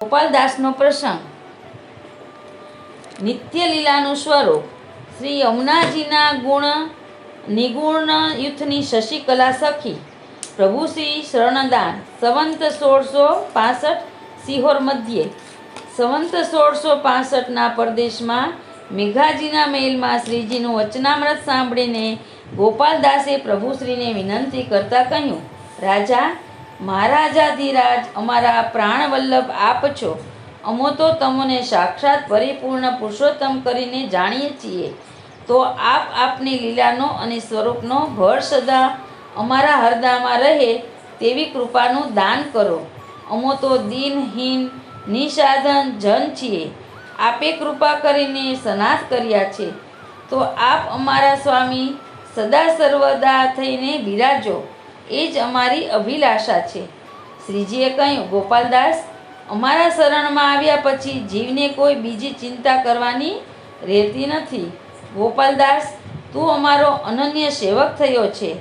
ગોપાલદાસનો પ્રસંગ. નિત્યલીલાનું સ્વરૂપ. શ્રી યમુનાજીના ગુણ, નિગુણ યુથની શશિકલા સખી. પ્રભુ શ્રી શરણદાન. સંવંત સોળસો પાસઠ સિહોર મધ્યે. સંવંત સોળસો પાસઠના પરદેશમાં મેઘાજીના મહેલમાં શ્રીજીનું વચનામૃત સાંભળીને ગોપાલદાસે પ્રભુશ્રીને વિનંતી કરતા કહ્યું, રાજા મહારાજાધિરાજ અમારા પ્રાણવલ્લભ આપ છો. અમો તો તમને સાક્ષાત પરિપૂર્ણ પુરુષોત્તમ કરીને જાણીએ છીએ. તો આપ આપની લીલાનો અને સ્વરૂપનો ભર સદા અમારા હરદામાં રહે તેવી કૃપાનું દાન કરો. અમો તો દિનહીન નિસાધન, જન છીએ. આપે કૃપા કરીને સનાથ કર્યા છે. તો આપ અમારા સ્વામી સદા સર્વદા થઈને બિરાજો. એ જ અમારી અભિલાષા છે. શ્રીજીએ કહ્યું, ગોપાલદાસ, અમારા શરણમાં આવ્યા પછી જીવને કોઈ બીજી ચિંતા કરવાની રહેતી નથી. ગોપાલદાસ, તું અમારો અનન્ય સેવક થયો છે.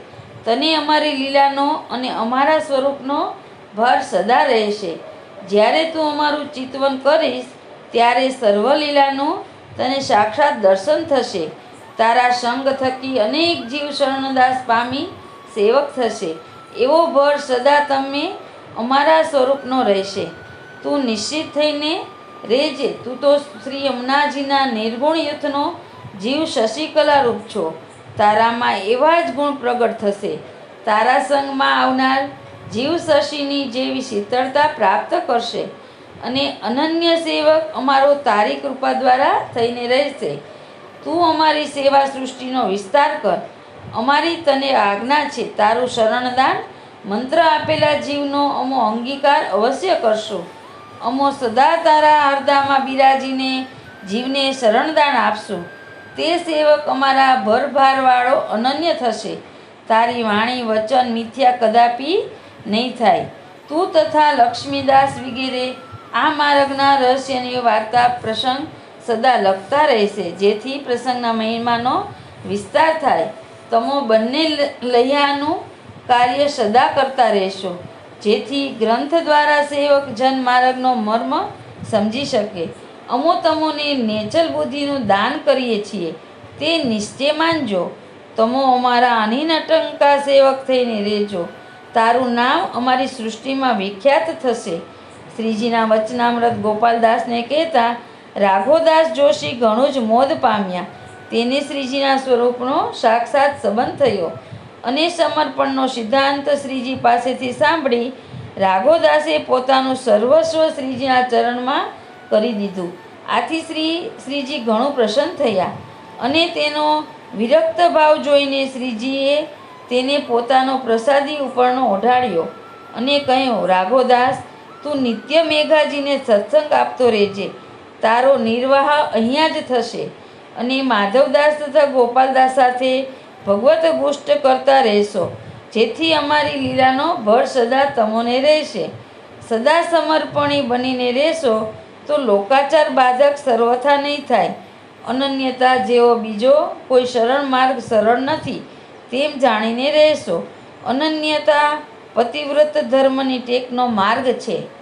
તને અમારી લીલાનો અને અમારા સ્વરૂપનો ભાર સદા રહેશે. જ્યારે તું અમારું ચિતવન કરીશ, ત્યારે સર્વ લીલાનું તને સાક્ષાત દર્શન થશે. તારા સંગ થકી અનેક જીવ શરણદાસ પામી સેવક થશે. એવો ભર સદા તમે અમારા સ્વરૂપનો રહેશે. તું નિશ્ચિત થઈને રહેજે. તું તો શ્રી યમુનાજીના નિર્ગુણ યુથનો જીવ શશિકલા રૂપ છો. તારામાં એવા જ ગુણ પ્રગટ થશે. તારા સંગમાં આવનાર જીવ શશિની જેવી શીતળતા પ્રાપ્ત કરશે અને અનન્ય સેવક અમારો તારી કૃપા દ્વારા થઈને રહેશે. તું અમારી સેવા સૃષ્ટિનો વિસ્તાર કર. અમારી તને આજ્ઞા છે, તારું શરણદાન. મંત્ર આપેલા જીવનો અમો અંગીકાર અવશ્ય કરશો. અમો સદા તારા હરદામાં બિરાજીને જીવને શરણદાન આપશું. તે સેવક અમારા ભરભારવાળો અનન્ય થશે. તારી વાણી, વચન, મિથ્યા કદાપી નહીં થાય. તું તથા લક્ષ્મીદાસ વગેરે આ માર્ગના રહસ્યની વાર્તા પ્રસંગ સદા લખતા રહેશે, જેથી પ્રસંગના મહિમાનો વિસ્તાર થાય. તમો બંને લ- લૈયાનું કાર્ય સદા કરતા રહેશો, જેથી ગ્રંથ દ્વારા સેવક જન માર્ગનો મર્મ સમજી શકે. અમો તમોને નેચર બુદ્ધિનું દાન કરીએ છીએ. તે નિશ્ચય માનજો. તમો અમારા અનિનટંકા સેવક થઈને રહેજો. તારું નામ અમારી સૃષ્ટિમાં વિખ્યાત થશે. શ્રીજીના વચનામૃત ગોપાલદાસને કહેતા રાઘોદાસ જોશી ઘણું જ મોદ પામ્યા. તેને શ્રીજીના સ્વરૂપનો સાક્ષાત સંબંધ થયો. અને સમર્પણનો સિદ્ધાંત શ્રીજી પાસેથી સાંભળી રાઘોદાસે પોતાનું સર્વસ્વ શ્રીજીના ચરણમાં કરી દીધું. આથી શ્રી, શ્રીજી ઘણું પ્રસન્ન થયા અને તેનો વિરક્ત ભાવ જોઈને શ્રીજીએ તેને પોતાનો પ્રસાદી ઉપરનો ઓઢાડ્યો અને કહ્યું, રાઘોદાસ, તું નિત્ય મેઘાજીને સત્સંગ આપતો રહેજે. તારો નિર્વાહ અહીંયા જ થશે. અને માધવદાસ તથા ગોપાલદાસ સાથે ભગવત ગુષ્ટ કરતા રહેશો. જેથી અમારી લીલાનો ભર સદા તમોને રહેશે. સદા સમર્પણી બનીને રહેશો તો લોકાચાર બાધક સર્વથા નહીં થાય. અનન્યતા જેવો બીજો કોઈ સરળ માર્ગ સરળ નથી. તેમ જાણીને રહેશો. અનન્યતા પતિવ્રત ધર્મની ટેકનો માર્ગ છે.